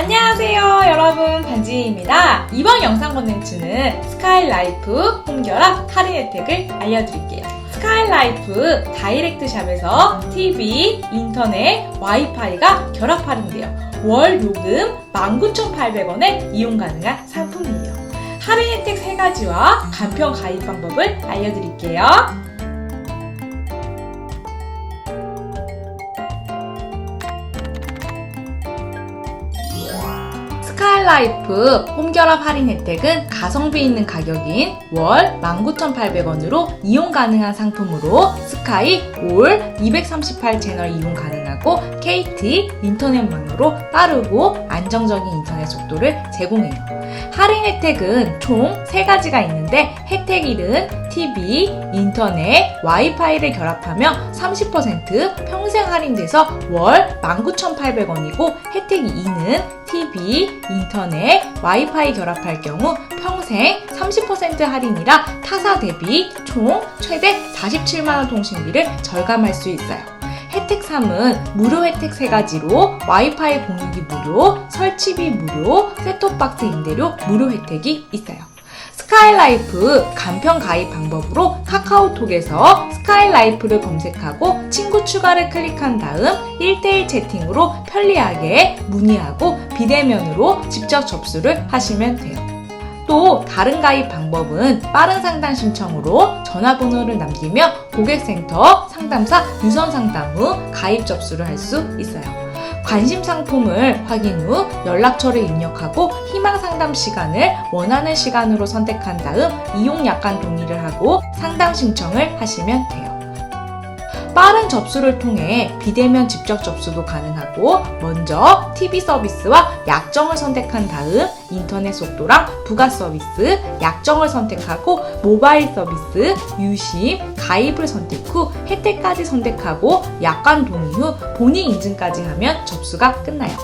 안녕하세요 여러분. 반지입니다. 이번 영상 콘텐츠는 스카이라이프 홈결합 할인 혜택을 알려드릴게요. 스카이라이프 다이렉트 샵에서 TV, 인터넷, 와이파이가 결합 할인돼요. 월 요금 19,800원에 이용 가능한 상품이에요. 할인 혜택 3가지와 간편 가입 방법을 알려드릴게요 스카이라이프 홈결합 할인 혜택은 가성비 있는 가격인 월 19,800원으로 이용 가능한 상품으로 스카이 올 238 채널 이용 가능하고 KT 인터넷망으로 빠르고 안정적인 인터넷 속도를 제공해요. 할인 혜택은 총 3가지가 있는데 혜택 1은 TV, 인터넷, 와이파이를 결합하면 30% 평생 할인돼서 월 19,800원이고 혜택 2는 TV, 인터넷, 와이파이 결합할 경우 평생 30% 할인이라 타사 대비 총 최대 47만원 통신비를 절감할 수 있어요. 혜택 3은 무료 혜택 3가지로 와이파이 공유기 무료, 설치비 무료, 셋톱박스 임대료 무료 혜택이 있어요. 스카이라이프 간편 가입 방법으로 카카오톡에서 스카이라이프를 검색하고 친구 추가를 클릭한 다음 1대1 채팅으로 편리하게 문의하고 비대면으로 직접 접수를 하시면 돼요. 또 다른 가입 방법은 빠른 상담 신청으로 전화번호를 남기며 고객센터 상담사 유선 상담 후 가입 접수를 할 수 있어요. 관심 상품을 확인 후 연락처를 입력하고 희망 상담 시간을 원하는 시간으로 선택한 다음 이용 약관 동의를 하고 상담 신청을 하시면 돼요. 빠른 접수를 통해 비대면 직접 접수도 가능하고 먼저 TV 서비스와 약정을 선택한 다음 인터넷 속도랑 부가 서비스, 약정을 선택하고 모바일 서비스, 유심, 가입을 선택 후 혜택까지 선택하고 약관 동의 후 본인 인증까지 하면 접수가 끝나요.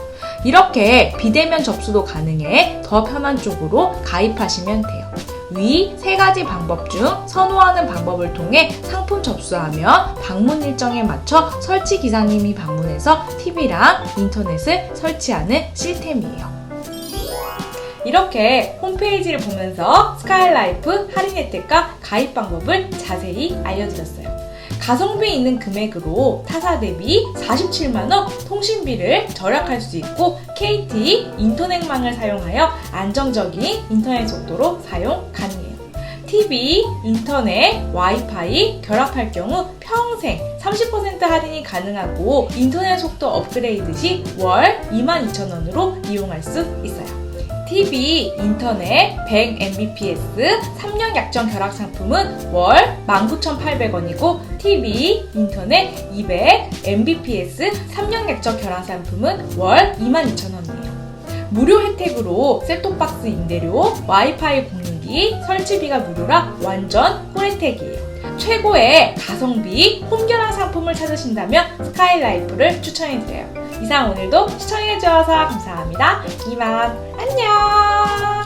이렇게 비대면 접수도 가능해 더 편한 쪽으로 가입하시면 돼요. 위 세 가지 방법 중 선호하는 방법을 통해 상품 접수하면 방문 일정에 맞춰 설치 기사님이 방문해서 TV랑 인터넷을 설치하는 시스템이에요. 이렇게 홈페이지를 보면서 스카이라이프 할인 혜택과 가입 방법을 자세히 알려드렸어요. 가성비 있는 금액으로 타사 대비 47만원 통신비를 절약할 수 있고 KT 인터넷망을 사용하여 안정적인 인터넷 속도로 사용 가능해요. TV, 인터넷, 와이파이 결합할 경우 평생 30% 할인이 가능하고 인터넷 속도 업그레이드 시 월 22,000원으로 이용할 수 있어요. TV, 인터넷 100mbps 3년 약정 결합 상품은 월 19,800원이고 TV, 인터넷 200mbps 3년 약정 결합 상품은 월 22,000원이에요. 무료 혜택으로 셋톱박스 임대료, 와이파이 공유기, 설치비가 무료라 완전 꿀 혜택이에요. 최고의 가성비 홈결합 상품을 찾으신다면 스카이라이프를 추천해드려요. 이상 오늘도 시청해주셔서 감사합니다. 이만 안녕!